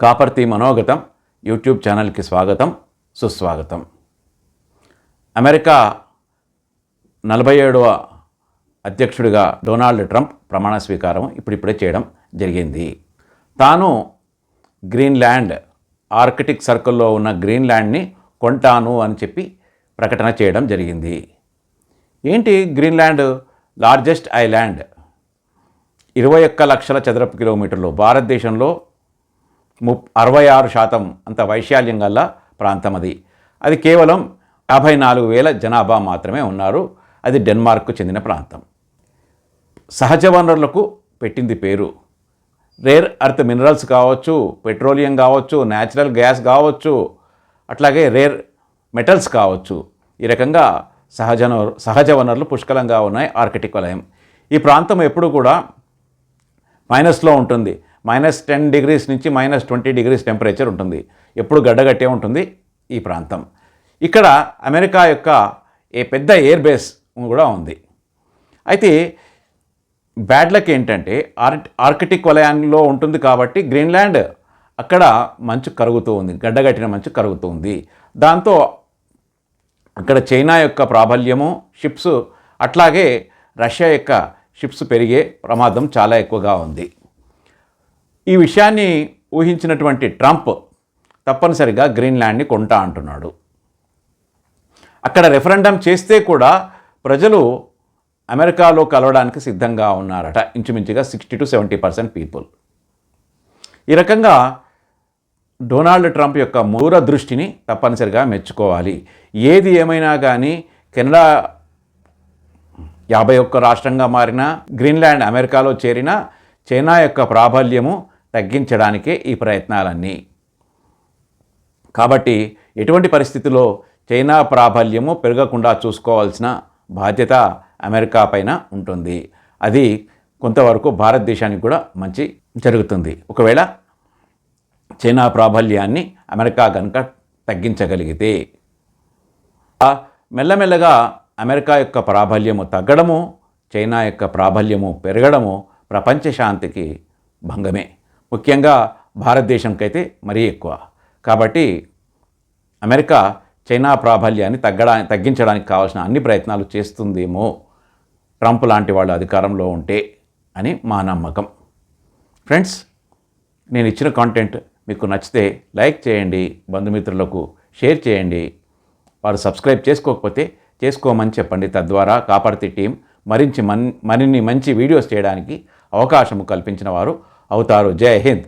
Kaparthi మనోగతం. YouTube ఛానల్కి స్వాగతం. సుస్వాగతం. అమెరికా నలభై ఏడవ అధ్యక్షుడిగా డొనాల్డ్ ట్రంప్ ప్రమాణ స్వీకారం ఇప్పుడిప్పుడే చేయడం జరిగింది. తాను గ్రీన్లాండ్ ఆర్కిటిక్ సర్కిల్లో ఉన్న గ్రీన్లాండ్ని కొంటాను అని చెప్పి ప్రకటన చేయడం జరిగింది. ఏంటి గ్రీన్లాండ్? Largest island. ఇరవై ఒక్క లక్షల చదరపు కిలోమీటర్లు. భారతదేశంలో ము అరవై ఆరు శాతం అంత వైశాల్యం గల ప్రాంతం అది. అది కేవలం యాభై నాలుగు వేల జనాభా మాత్రమే ఉన్నారు. అది డెన్మార్క్కు చెందిన ప్రాంతం. సహజ వనరులకు పెట్టింది పేరు. రేర్ అర్త్ మినరల్స్ కావచ్చు పెట్రోలియం కావచ్చు న్యాచురల్ గ్యాస్ కావచ్చు అట్లాగే రేర్ మెటల్స్ కావచ్చు. ఈ రకంగా సహజ సహజ వనరులు పుష్కలంగా ఉన్నాయి ఆర్కిటిక్ వలయం. ఈ ప్రాంతం ఎప్పుడు కూడా మైనస్లో ఉంటుంది. మైనస్ టెన్ డిగ్రీస్ నుంచి మైనస్ ట్వంటీ డిగ్రీస్ టెంపరేచర్ ఉంటుంది. ఎప్పుడు గడ్డగట్టే ఉంటుంది ఈ ప్రాంతం. ఇక్కడ అమెరికా యొక్క ఏ పెద్ద ఎయిర్ బేస్ కూడా ఉంది. అయితే బ్యాడ్ లక్ ఏంటంటే ఆర్ ఆర్కిటిక్ వలయంలో ఉంటుంది కాబట్టి గ్రీన్లాండ్ అక్కడ మంచు కరుగుతూ ఉంది. గడ్డగట్టిన మంచు కరుగుతూ ఉంది. దాంతో అక్కడ చైనా యొక్క ప్రాబల్యము షిప్స్ అట్లాగే రష్యా యొక్క షిప్స్ పెరిగే ప్రమాదం చాలా ఎక్కువగా ఉంది. ఈ విషయాన్ని ఊహించినటువంటి ట్రంప్ తప్పనిసరిగా గ్రీన్లాండ్ని కొంటా అంటున్నాడు. అక్కడ రెఫరెండం చేస్తే కూడా ప్రజలు అమెరికాలో కలవడానికి సిద్ధంగా ఉన్నారట. ఇంచుమించుగా sixty to seventy percent people. ఈ రకంగా డొనాల్డ్ ట్రంప్ యొక్క మూర దృష్టిని తప్పనిసరిగా మెచ్చుకోవాలి. ఏది ఏమైనా కానీ కెనడా యాభై ఒక్క రాష్ట్రంగా మారిన గ్రీన్లాండ్ అమెరికాలో చేరిన చైనా యొక్క ప్రాబల్యము తగ్గించడానికే ఈ ప్రయత్నాలన్నీ. కాబట్టి ఎటువంటి పరిస్థితిలో చైనా ప్రాబల్యము పెరగకుండా చూసుకోవాల్సిన బాధ్యత అమెరికా పైన ఉంటుంది. అది కొంతవరకు భారతదేశానికి కూడా మంచి జరుగుతుంది. ఒకవేళ చైనా ప్రాబల్యాన్ని అమెరికా కనుక తగ్గించగలిగితే మెల్లమెల్లగా అమెరికా యొక్క ప్రాబల్యము తగ్గడము చైనా యొక్క ప్రాబల్యము పెరగడము ప్రపంచ శాంతికి భంగమే. ముఖ్యంగా భారతదేశంకైతే మరీ ఎక్కువ. కాబట్టి అమెరికా చైనా ప్రాబల్యాన్ని తగ్గడా తగ్గించడానికి కావాల్సిన అన్ని ప్రయత్నాలు చేస్తుందేమో ట్రంప్ లాంటి వాళ్ళు అధికారంలో ఉంటే అని మా నమ్మకం. ఫ్రెండ్స్ నేను ఇచ్చిన కాంటెంట్ మీకు నచ్చితే లైక్ చేయండి బంధుమిత్రులకు షేర్ చేయండి. వారు సబ్స్క్రైబ్ చేసుకోకపోతే చేసుకోమని చెప్పండి. తద్వారా కాపర్తి టీం మరించి మన్ మరిన్ని మంచి వీడియోస్ చేయడానికి అవకాశం కల్పించిన వారు అవుతారు జై హింద్.